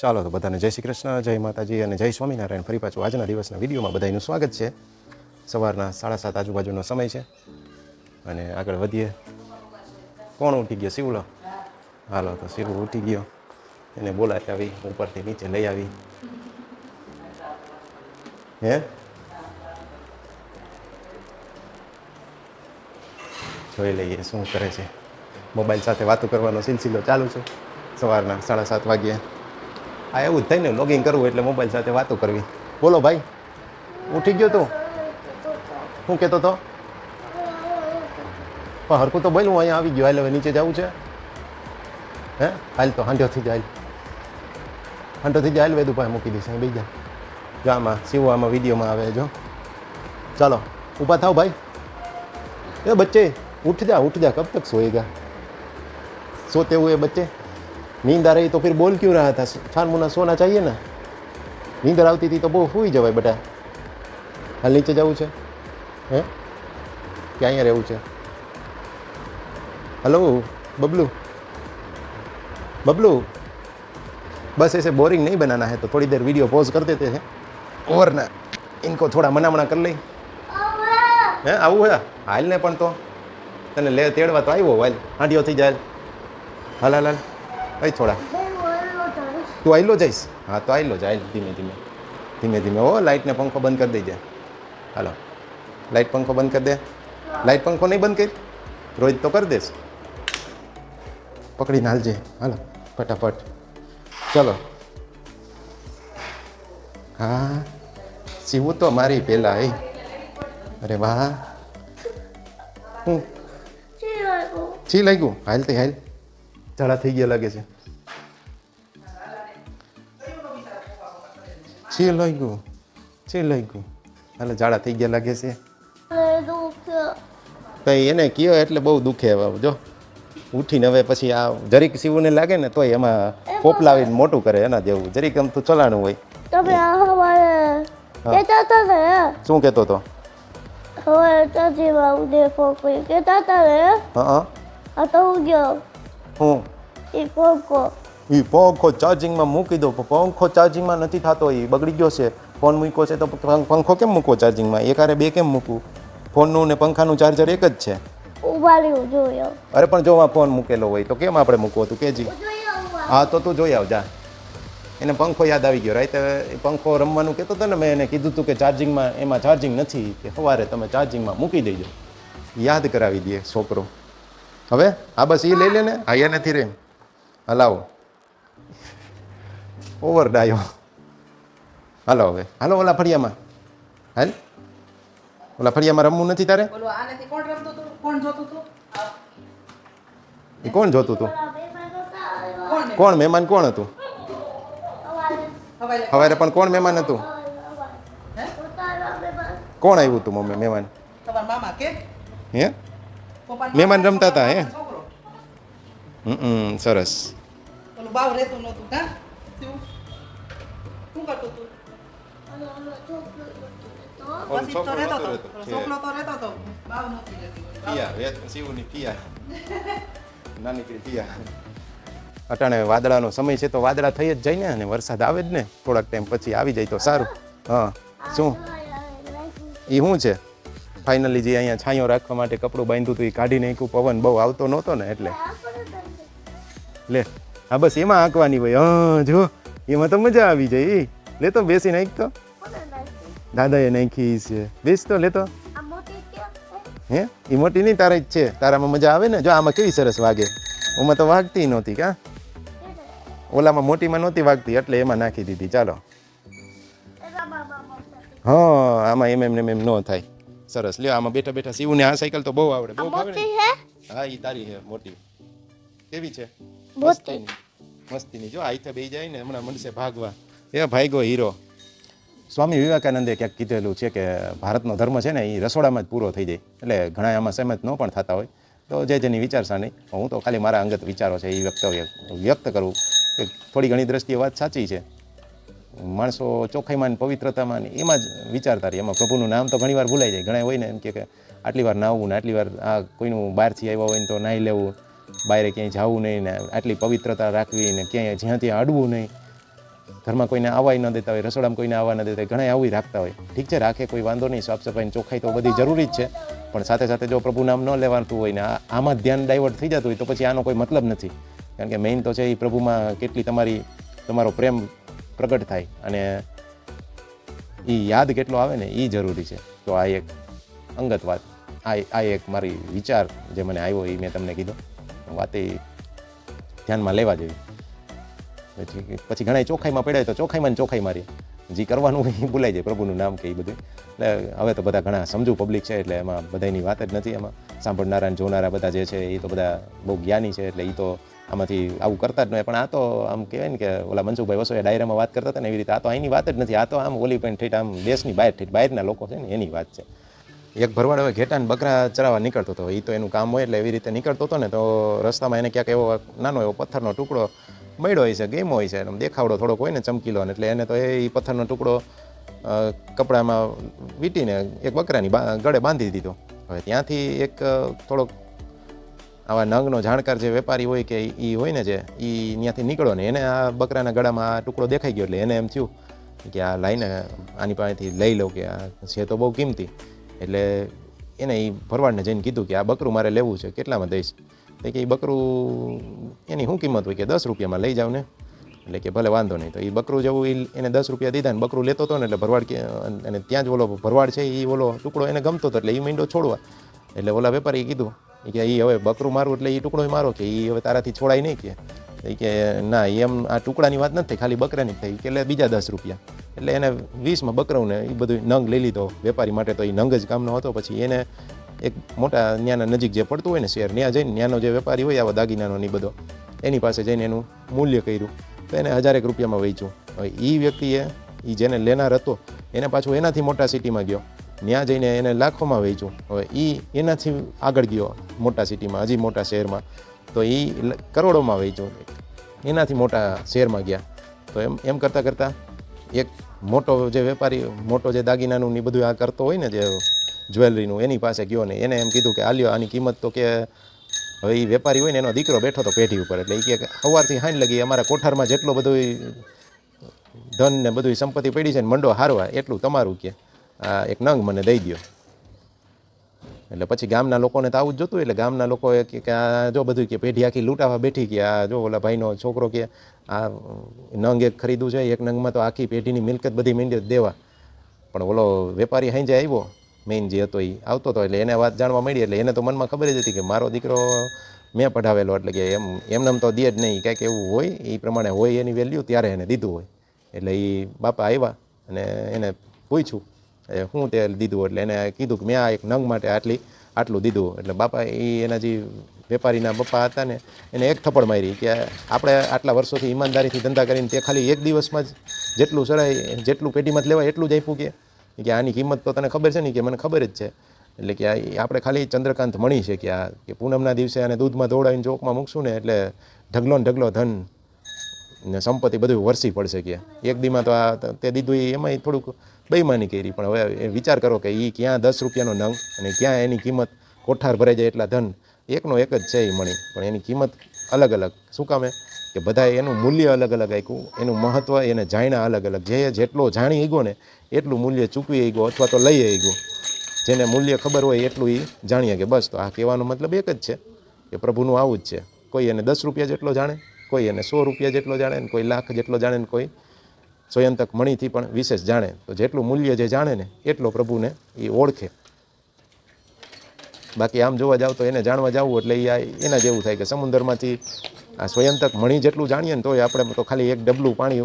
ચાલો તો બધાને જય શ્રી કૃષ્ણ, જય માતાજી અને જય સ્વામિનારાયણ. ફરી પાછું આજના દિવસના વિડીયોમાં બધાનું સ્વાગત છે. સવારના સાડા સાત આજુબાજુનો સમય છે અને આગળ વધીએ. કોણ ઉઠી ગયો? શિવલો? હાલો તો શિવ ઉઠી ગયો. એને બોલાવી આવી, ઉપરથી નીચે લઈ આવી. હે? જોઈ લઈએ શું કરે છે. મોબાઈલ સાથે વાતો કરવાનો સિલસિલો ચાલુ છે. સવારના સાડા સાત વાગ્યે. હા, એવું જ થઈને લોગિંગ કરવું એટલે મોબાઈલ સાથે વાતો કરવી. બોલો ભાઈ, ઉઠી ગયો તું? શું કહેતો તો? પણ હરકું તો બોલ હું અહીંયા આવી ગયો. હાલ હવે નીચે જવું છે. હે? હાલ તો હાંઢ્યોથી જ હાલ. હાંઢ્યોથી જ હાલ વેદુ પાસે મૂકી દઈશ. અહીં બીજા જામાં આમાં વિડીયોમાં આવે જો. ચાલો, ઊભા થાવ ભાઈ. એ બચ્ચે, ઉઠ જા ઉઠ જા. કબ તક સોએગા તેવું એ બચ્ચે. नींद आ रही तो फिर बोल क्यों रहा था छान मुना सोना चाहिए ना नींद આવતી હતી તો બહુ સુઈ જવાય બેટા હાલ નીચે જવું છે હે કે અહીંયા રહેવું છે हेलो बबलू बबलू बस ऐसे बोरिंग नहीं बनाना है तो थोड़ी देर वीडियो पॉज कर देते हैं और ना इनको थोड़ा मना मना कर લઈ હે આવું હે હાલ ને પણ તો તને લે તેડવા તો આવ્યો હાલ હાંડિયો થઈ જાય હાલ હાલ હાલ અહીં થોડા. તું આયલો જઈશ. હા તો આયલો જાય ધીમે ધીમે. ધીમે ધીમે. ઓ લાઇટને પંખો બંધ કરી દેજે. હાલો. લાઇટ પંખો બંધ કરી દે. લાઇટ પંખો નહીં બંધ કરી. રોજ તો કરી દેશ. પકડીને હાલજે. હાલો ફટાફટ. ચલો. હા સીવું તો મારી પહેલાં એ. અરે વાહ. હું? છી લાગ્યું? હાલ તે હાલ. ઝાડા થઈ ગયા લાગે છે. છી લાગ્યું. છી લાગ્યું. એટલે ઝાડા થઈ ગયા લાગે છે. કઈ એને કયો એટલે બહુ દુખે હવે જો. ઉઠીને હવે પછી આ જરીક સીવુંને લાગે ને તોય એમાં પોપલાવીને મોટું કરે એના જેવું. જરીક આમ તો ચલાણું હોય. તમે સવારે હતા ને? શું કેતો હતો? તો ચાચીમાં ઉદે ફોકરી કેતા હતા ને? હા. આ તો હું ગયો. હું એ પોકો. એ પંખો ચાર્જિંગમાં મૂકી દો પંખો ચાર્જિંગમાં નથી થતો એ બગડી ગયો છે. ફોન મૂક્યો છે તો પંખો કેમ મૂકવો ચાર્જિંગમાં? એકારે બે કેમ મૂકવું? ફોનનું ને પંખાનું ચાર્જર એક જ છે. જોયો. અરે પણ જો આ ફોન મૂકેલો હોય તો કેમ આપણે મૂકવો હતું કેજી? હા તો તું જોઈ આવ જા. એને પંખો યાદ આવી ગયો રાઈતે એ પંખો રમવાનું કહેતો હતો ને મેં એને કીધું હતું કે ચાર્જિંગમાં એમાં ચાર્જિંગ નથી કે સવારે તમે ચાર્જિંગમાં મૂકી દેજો. યાદ કરાવી દઈએ છોકરો. હવે? આ બસ એ લઈ લે ને. હા નથી રે હલાવો ઓવર ડાયો. હાલો હવે. હાલો ઓલા ફળિયામાં. હાલ. ઓલા ફળિયામાં રમવું નથી તારે? એ કોણ જોતું હતું? કોણ મહેમાન કોણ હતું? સવારે પણ કોણ મહેમાન હતું? કોણ આવ્યું હતું મમ્મી મહેમાન? તમારા મામા કે? હે? મહેમાન રમતા હતા, હે? હમ સરસ. ઓલું બાવ રહેતું નહોતું કા? શું? તું? અટાણે વાદળાનો સમય છે તો વાદળા થઈ જ જાય ને અને વરસાદ આવે જ ને થોડાક ટાઈમ પછી આવી જાય તો સારું. હા. શું? એ શું છે? ફાઇનલી જે અહીંયા છાંયો રાખવા માટે કપડું બાંધ્યું હતું એ કાઢી નાખ્યું. પવન બહુ આવતો નહોતો ને એટલે. લે હા બસ એમાં આંકવાની ભાઈ હા જો એમાં તો મજા આવી જાય લે તો બેસી નાખ તો. દાદાએ નાખી છે. બેસ તો લે તો. હે? એ મોટી નહીં તારે જ છે. તારામાં મજા આવે ને? જો આમાં કેવી સરસ વાગે. ઓમાં તો વાગતી નહોતી કા? ઓલામાં મોટીમાં નહોતી વાગતી એટલે એમાં નાખી દીધી. ચાલો. હા આમાં એમ એમ ને એમ ન થાય. સરસ. લ્યો આમાં બેઠા બેઠા શિવને આ સાયકલ તો બહુ આવડે. બહુ ભાવે ને? હા? એ તારી છે મોટી. કેવી છે? મોટી. મસ્તીની. જો આઈથે બેહી જાય ને હમણાં મનસે ભાગવા. એ ભાઈગો હીરો. સ્વામી વિવેકાનંદે ક્યાંક કીધેલું છે કે ભારતનો ધર્મ છે ને એ રસોડામાં જ પૂરો થઈ જાય. એટલે ઘણા આમાં સહેમત ન પણ થતા હોય. તો જે જેની વિચારસરણી. હું તો ખાલી મારા અંગત વિચારો છે એ વ્યક્તવ્ય વ્યક્ત કરું. કે થોડી ઘણી દ્રષ્ટિએ વાત સાચી છે. માણસો ચોખ્ખાઈમાં પવિત્રતામાં ને એમાં જ વિચારતા રહે. એમાં પ્રભુનું નામ તો ઘણીવાર ભૂલાઈ જાય. ઘણા હોય ને એમ કે આટલી વાર નાહવું ને આટલી વાર આ કોઈનું બહારથી આવ્યા હોય ને તો નાહી લેવું. બહાર ક્યાંય જવું નહીં ને આટલી પવિત્રતા રાખવી ને ક્યાંય જ્યાં ત્યાં અડવું નહીં. ઘરમાં કોઈને આવવાય ન દેતા હોય, રસોડામાં કોઈને આવવા ન દેતા હોય ઘણા આવી રાખતા હોય. ઠીક છે, રાખે કોઈ વાંધો નહીં, સાફ સફાઈ ચોખ્ખાઈ તો બધી જરૂરી જ છે. પણ સાથે સાથે જો પ્રભુ નામ ન લેવાતું હોય ને આમાં ધ્યાન ડાયવર્ટ થઈ જતું હોય તો પછી આનો કોઈ મતલબ નથી. કારણ કે મેઇન તો છે એ પ્રભુમાં કેટલી તમારી, તમારો પ્રેમ પ્રગટ થાય અને એ યાદ કેટલો આવે ને એ જરૂરી છે. તો આ એક અંગત વાત, આ આ એક મારી વિચાર જે મને આવ્યો એ મેં તમને કીધો. વાત એ ધ્યાનમાં લેવા જેવી. પછી પછી ઘણા ચોખાઈમાં પડ્યા તો ચોખાઈમાં ચોખાઈ મારી જે કરવાનું એ ભૂલાઈ જાય, પ્રભુનું નામ કે એ બધું. એટલે હવે તો બધા ઘણા સમજુ પબ્લિક છે, એટલે એમાં બધાની વાત જ નથી. એમાં સાંભળનારા ને જોનારા બધા જે છે એ તો બધા બહુ જ્ઞાની છે, એટલે એ તો આમાંથી આવું કરતા જ નહીં પણ આ તો આમ કહેવાય ને કે ઓલા મનસુખભાઈ એ ડાયરામાં વાત કરતા હતા ને એવી રીતે. આ તો અહીંની વાત જ નથી. આ તો આમ ઓલી પણ ઠેઠ આમ દેશની બહાર ઠેઠ બહારના લોકો છે ને, એની વાત છે. એક ભરવાડ હવે ઘેટા ને બકરા ચરાવવા નીકળતો હતો. એ તો એનું કામ હોય એટલે એવી રીતે નીકળતો હતો ને, તો રસ્તામાં એને ક્યાંક એવો નાનો એવો પથ્થરનો ટુકડો મળ્યો હોય છે, ગેમ હોય છે આમ દેખાવડો થોડોક હોય ને ચમકીલો એટલે એને તો એ પથ્થરનો ટુકડો કપડામાં વીંટીને એક બકરાની ગળે બાંધી દીધો. હવે ત્યાંથી એક થોડોક આવા નંગનો જાણકાર જે વેપારી હોય કે એ હોય ને જે એ ત્યાંથી નીકળો ને, એને આ બકરાના ગળામાં આ ટુકડો દેખાઈ ગયો એટલે એને એમ થયું કે આ લાઈને આની પાસેથી લઈ લઉં કે આ છે તો બહુ કિંમતી. એટલે એને એ ભરવાડને જઈને કીધું કે આ બકરું મારે લેવું છે, કેટલામાં દઈશ? તો કે એ બકરું એની શું કિંમત હોય કે દસ રૂપિયામાં લઈ જાવ ને? એટલે કે ભલે વાંધો નહીં, તો એ બકરું જેવું એને દસ રૂપિયા દીધા ને બકરું લેતો હતો ને એટલે ભરવાડ અને ત્યાં જ ઓલો ભરવાડ છે એ ઓલો ટુકડો એને ગમતો હતો એટલે એ મીંડો છોડવા. એટલે ઓલા વેપારીએ કીધું ઈ કે એ હવે બકરું મારું એટલે એ ટુકડો મારો કે એ હવે તારાથી છોડાય નહીં કે. એ કે ના એમ આ ટુકડાની વાત નથી થઈ, ખાલી બકરાની થઈ કે એટલે બીજા દસ રૂપિયા. એટલે એને વીસમાં બકરાઓને એ બધું નંગ લઈ લીધો. વેપારી માટે તો એ નંગ જ કામનો હતો, પછી એને એક મોટા ન્યાના નજીક જે પડતું હોય ને શેર, ત્યાં જઈને ન્યાનો જે વેપારી હોય, આવા દાગીનાનો ને બધો, એની પાસે જઈને એનું મૂલ્ય કર્યું. તો એને હજારેક રૂપિયામાં વેચ્યું. હવે એ વ્યક્તિએ એ જેને લેનાર હતો, એને પાછું એનાથી મોટા સિટીમાં ગયો. ત્યાં જઈને એને લાખોમાં વેચ્યું. હવે એ એનાથી આગળ ગયો મોટા સિટીમાં, હજી મોટા શહેરમાં. તો એ કરોડોમાં વેચ્યું. એનાથી મોટા શહેરમાં ગયા. તો એમ એમ કરતાં કરતાં એક મોટો જે વેપારી, મોટો જે દાગીનાનું ને બધું આ કરતો હોય ને જે જ્વેલરીનું, એની પાસે ગયો ને એને એમ કીધું કે આલ્યો આની કિંમત તો કે હવે એ વેપારી હોય ને એનો દીકરો બેઠો તો પેઢી ઉપર. એટલે એ કે સવારથી હાંડ લગી અમારા કોઠારમાં જેટલો બધું ધન ને બધું સંપત્તિ પડી છે ને મંડો હારવા, એટલું તમારું કે. એક નંગ મને દઈ દ્યો. એટલે પછી ગામના લોકોને તો આવું જ જોતું એટલે ગામના લોકોએ કે આ જો બધું કે પેઢી આખી લૂંટાવા બેઠી કે આ જો ઓલા ભાઈનો છોકરો કે આ નંગ એક ખરીદવું છે, એક નંગમાં તો આખી પેઢીની મિલકત બધી મીંડી દેવા. પણ ઓલો વેપારી હાંજે આવ્યો મેઇન જે હતો એ આવતો હતો એટલે એને વાત જાણવા મળી એટલે એને તો મનમાં ખબર જ હતી કે મારો દીકરો મેં પઢાવેલો. એટલે કે એમ, એમનેમ તો દે જ નહીં. કાંઈક એવું હોય એ પ્રમાણે હોય એની વેલ્યુ ત્યારે એને દીધું હોય. એટલે એ બાપા આવ્યા અને એને પૂછ્યું શું તે દીધું એટલે એને કીધું કે મેં આ એક નંગ માટે આટલી, આટલું દીધું. એટલે બાપા એ એના જે વેપારીના પપ્પા હતા ને, એને એક થપ્પડ મારી કે આપણે આટલા વર્ષોથી ઈમાનદારીથી ધંધા કરીને તે ખાલી એક દિવસમાં જ જેટલું સરાય જેટલું પેઢીમાં જ લેવાય એટલું જ આપ્યું કે કે આની કિંમત તો તને ખબર છે ને કે મને ખબર જ છે. એટલે કે આપણે ખાલી ચંદ્રકાંત મણી છે કે આ કે પૂનમના દિવસે આને દૂધમાં દોડાવીને ચોકમાં મૂકશું ને એટલે ઢગલો ને ઢગલો ધન ને સંપત્તિ બધું વરસી પડશે કે. એક દીમાં તો આ તે દીધું એ એમાંય થોડુંક બેઈમાની કરી. પણ હવે એ વિચાર કરો કે એ ક્યાં દસ રૂપિયાનો નંગ અને ક્યાં એની કિંમત કોઠાર ભરાઈ જાય એટલા ધન. એકનો એક જ છે એ મણી પણ એની કિંમત અલગ અલગ. શું કામે કે બધાએ એનું મૂલ્ય અલગ અલગ આપ્યું. એનું મહત્ત્વ એને જાણ્યા અલગ અલગ. જે જેટલો જાણી ગયો ને એટલું મૂલ્ય ચૂકવી ગયો અથવા તો લઈ ગયો જેને મૂલ્ય ખબર હોય એટલું એ જાણીએ કે બસ. તો આ કહેવાનો મતલબ એક જ છે કે પ્રભુનું આવું જ છે. કોઈ એને દસ રૂપિયા જેટલો જાણે, કોઈ એને સો રૂપિયા જેટલો જાણે ને કોઈ લાખ જેટલો જાણે ને કોઈ સ્વયંતક મણીથી પણ વિશેષ જાણે. તો જેટલું મૂલ્ય જે જાણે ને, એટલો પ્રભુને એ ઓળખે. બાકી આમ જોવા જાવ તો એને જાણવા જવું એટલે એ એના જેવું થાય કે સમુદ્રમાંથી આ સ્વયંતક મણી જેટલું જાણીએ ને તોય આપણે તો ખાલી એક ડબલું પાણી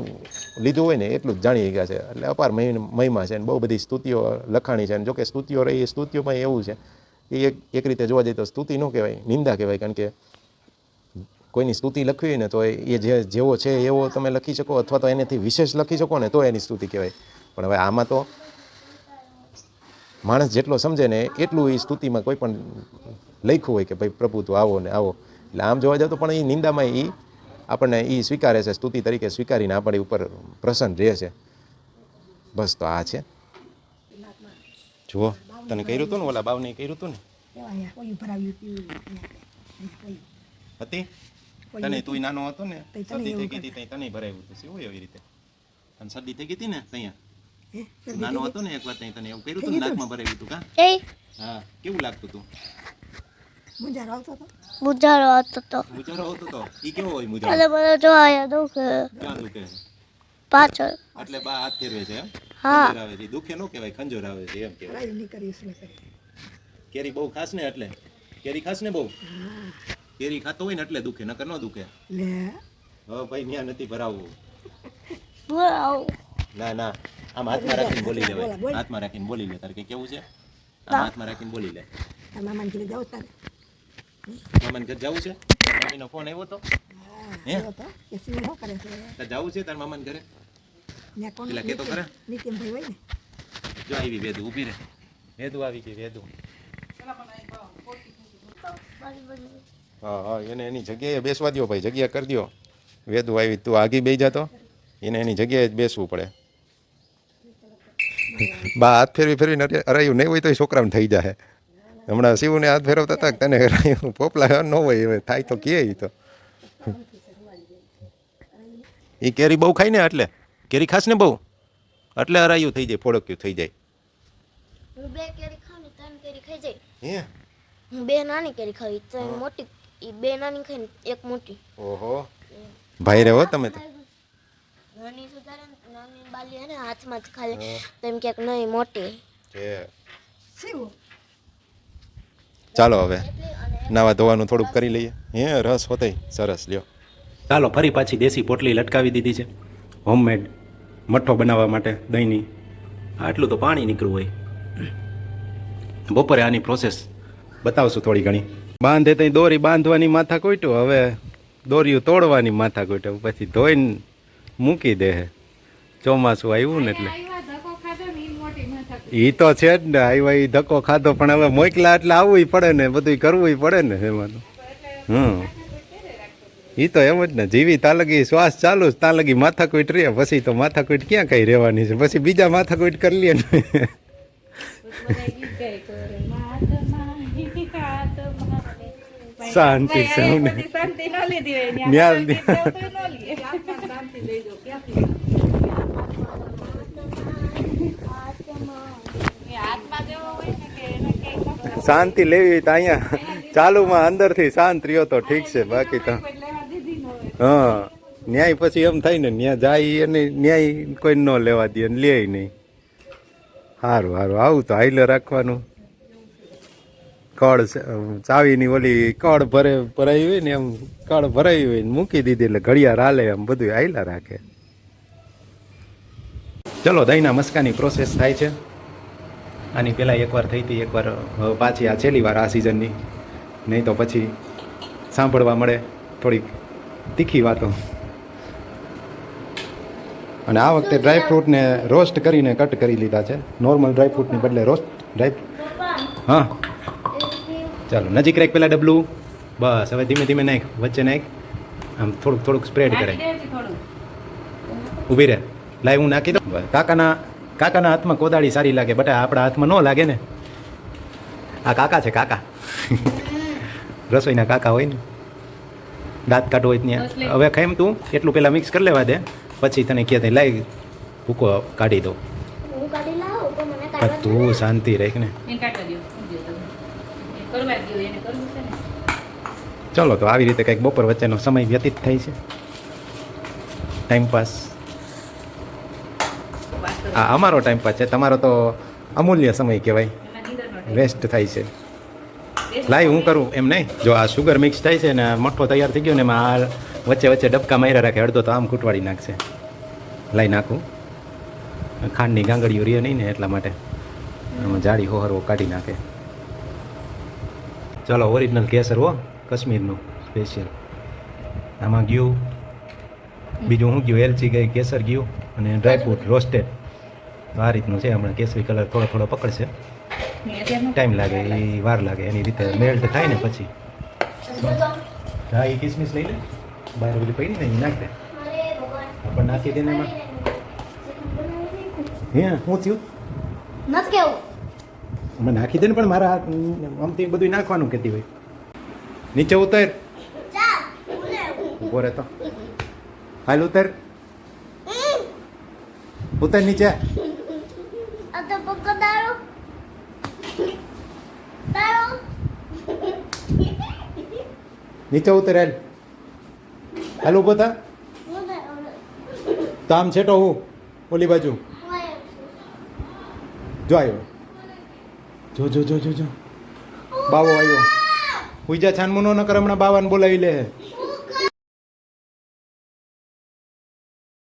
લીધું હોય ને એટલું જ જાણી ગયા છે. એટલે અપાર મહિ- મહિમા છે ને બહુ બધી સ્તુતિઓ લખાણી છે અને જોકે સ્તુતિઓ રહી એ સ્તુતિઓમાં એવું છે. કે એક એક રીતે જોવા જઈએ તો સ્તુતિ ન કહેવાય, નિંદા કહેવાય કારણ કે કોઈની સ્તુતિ લખવી હોય ને તો એ જે જેવો છે એવો તમે લખી શકો અથવા તો એનાથી વિશેષ લખી શકો ને તો એની સ્તુતિ કહેવાય. પણ હવે આમાં તો માણસ જેટલો સમજે ને એટલું એ સ્તુતિમાં કોઈ પણ લખ્યું હોય કે ભાઈ પ્રભુ તું આવો ને આવો. એટલે આમ જોવા જાવ તો પણ એ નિંદામાં એ આપણને એ સ્વીકારે છે સ્તુતિ તરીકે સ્વીકારીને આપણી ઉપર પ્રસન્ન રહે છે. બસ તો આ છે. જુઓ તને કર્યું હતું ને ઓલા બાવને કર્યું હતું ને? હતી? તને તું નાનો હતો ને તઈ થઈ ગઈ હતી તને ભરાયું હતું શું એવી રીતે અને શરદી થઈ ગઈ હતી ને ત્યાં નાનો હતો ને એક વાર ત્યાં તને એવું કર્યું હતું નાકમાં ભરાયું હતું કા હા કેવું લાગતું હતું મુંજારો આવતો હતો બુજારો હતો મુજારો હોતો તો ઈ કેવો હોય મુજારો અને મને જોયા દુખે ક્યાં દુખે પાછળ એટલે બા હાથ ફેરવે છે એમ હા આવે છે દુખે નો કહેવાય ખંજર આવે છે એમ કહેવાય નહીં કેરી બહુ ખાસ ને એટલે કેરી ખાસ ને બહુ કેરી ખાતો હોય ને એટલે દુખે નકર ન દુખે. લે. હવે ભાઈ ન્યા નથી ભરાવવું ના ના. આમ હાથમાં રાખીને બોલી લે બોલ. હાથમાં રાખીને બોલી લે. તારે કે કેવું છે? આમ હાથમાં રાખીને બોલી લે. મામાન ઘરે જાવ તારે. મામાને ઘરે જવું છે? મમ્મીનો ફોન આવ્યો તો? હે આવ્યો તો. કે શું હો કરે? છે તારે જવું છે તાર મામાને ઘરે? ને કોણ તો ખરા? નીતિનભાઈ હોય ને. જો આવી વેદુ ઊભી રહે. વેદુ આવી ગઈ વેદુ. હા હા એને એની જગ્યાએ બેસવા દ્યો ભાઈ જગ્યા કરી દ્યો. વેદુ આવી તું આગી બે જાતો એને એની જગ્યાએ જ બેસવું પડે. બા હાથ ફેરવી ફેરવીને હરાયું અરાયું નહીં હોય તો છોકરાને થઈ જાય હમણાં શિવને હાથ ફેરવતા હતા તને હરાયું પોપલા ન હોય હવે થાય તો કે તો. એ કેરી બહુ ખાય ને એટલે કેરી ખાસ ને બહુ? એટલે અરાયું થઈ જાય ફોડક્યું થઈ જાય. બે કેરી ને ત્રણ કેરી ખાઈ જાય. હે? બે નાની કેરી ખાવી ત્રણ મોટી ઈ બે નાની ખાઈને એક મોટી. ઓહો. ભાઈ રહો તમે તો. નાની સુધારે ને નાની બાલી હે ને હાથમાં જ ખાલી. તો એમ ક્યાંક નહીં મોટી. શું? ચાલો હવે નાવા ધોવાનું થોડુંક કરી લઈએ. હે રસ હોતે સરસ લ્યો. ચાલો ફરી પાછી દેશી પોટલી લટકાવી દીધી છે. હોમમેડ મઠ્ઠો બનાવવા માટે દહીંની. આટલું તો પાણી નીકળવું હોય. બપોરે આની પ્રોસેસ બતાવશું થોડી ઘણી. બાંધે તઈ દોરી બાંધવાની માથા કોઈટું હવે દોરીયું તોડવાની માથા કોઈટું પછી ધોઈને મૂકી દે હે. ચોમાસું આવ્યું ને એટલે. એ તો છે જ ને આવ્યા એ ધક્કો ખાધો પણ હવે મોકલા એટલે આવવું પડે ને બધું કરવું પડે ને એમાં હમ. એ તો એમ જ ને જીવી તાલગી શ્વાસ ચાલુ જ ત્યાં લગી માથાકૂટ રહે પછી તો માથાકૂટ ક્યાં કઈ રહેવાની છે? પછી બીજા માથાકૂટ કરી લે ને. શાંતિ સૌને શાંતિ ન લીધી હોય ને ન્યા શાંતિ દેવ તો ન શાંતિ લેવી ક્યાંથી એ હાથમાં જેવો હોય ને કે એને કંઈક શાંતિ લેવી તો અહીંયા ચાલુમાં અંદરથી શાંત રહ્યો તો ઠીક છે બાકી તો હા ન્યાય પછી એમ થાય ને ન્યાય જાય અને ન્યાય કોઈ ન લેવા દે ને લે નહીં સારું સારું આવું તો હાઈલે રાખવાનું કળ ચાવીની ઓલી કળ ભરે ભરાઈ હોય ને એમ કળ ભરાઈ હોય ને મૂકી દીધી એટલે ઘડિયાળ હાલે એમ બધું આયલા રાખે. ચલો દહીંના મસ્કાની પ્રોસેસ થાય છે. આની પહેલાં એકવાર થઈ હતી એકવાર પાછી આ છેલ્લી વાર આ સિઝનની નહીં તો પછી સાંભળવા મળે થોડીક તીખી વાતો. અને આ વખતે ડ્રાયફ્રૂટને રોસ્ટ કરીને કટ કરી લીધા છે. નોર્મલ ડ્રાયફ્રૂટની બદલે રોસ્ટ ડ્રાય હા. ચાલો નજીક રાખ પેલા ડબલું. બસ હવે ધીમે ધીમે નાખ વચ્ચે નાખ. આમ થોડુંક થોડુંક સ્પ્રેડ કરે ઊભી રહે. લાઈવ હું નાખી દઉં. કાકાના કાકાના હાથમાં કોદાળી સારી લાગે બટા આપણા હાથમાં ન લાગે ને. આ કાકા છે કાકા. રસોઈના કાકા હોય ને. દાંત કાઢો હોય ત્યાં. હવે ખાઈમ તું એટલું પહેલાં મિક્સ કરી લેવા દે. પછી તને કહે ત્યાં લાઈ ભૂકો કાઢી દો હું કાઢી લાવું તો મને પણ કાઢવા તું શાંતિ રાખ ને એને કાઢવા દો સમજો તમે એ કરવા દો એને કરવું છે ને ચલો, તો આવી રીતે કંઈક બપોર વચ્ચેનો સમય વ્યતીત થાય છે. ટાઈમ પાસ આ અમારો ટાઈમ પાસ છે. તમારો તો અમૂલ્ય સમય કહેવાય. વેસ્ટ થાય છે. લાઈ હું કરું એમ નહીં. જો આ સુગર મિક્સ થાય છે ને મઠો તૈયાર થઈ ગયો ને એમાં આ વચ્ચે વચ્ચે ડબકા માર્યા રાખે, અડધો તો આમ ખૂટવાડી નાખશે. લાવી નાખું. ખાંડની ગાંગડીઓ રહે નહીં ને એટલા માટે. જાડી હોહરવો કાઢી નાખે. ચલો ઓરિજિનલ કેસર હો. કાશ્મીરનું સ્પેશિયલ આમાં ગયું બીજું હું ગયું? એલચી ગઈ કેસર ગયું અને ડ્રાયફ્રૂટ રોસ્ટેડ તો આ રીતનું છે હમણાં કેસરી કલર થોડો થોડો પકડશે. ટાઈમ લાગે એ વાર લાગે એની રીતે મેલ્ટ થાય ને પછી. હા એ કિસમિસ લઈ લે. બહાર ઓલી પડી ને એ નાખ દે. પણ નાખી દે ને એમાં. હે હું થયું? નથી કેવું. નાખી દે ને પણ મારા હાથ આમથી બધું નાખવાનું કહેતી હોય. નીચે ઉતર. ઊભો રહે તો હાલ ઉતર. ઉતર નીચે. નીચે ઉતર હાલ. હાલ ઊભો થા. તો આમ છેટો હું ઓલી બાજુ. જો આવ્યો જો જો જો જો જો. બાવો આવ્યો ઉઈજા છાનમુનો ન કર હમણાં બાવાને બોલાવી લે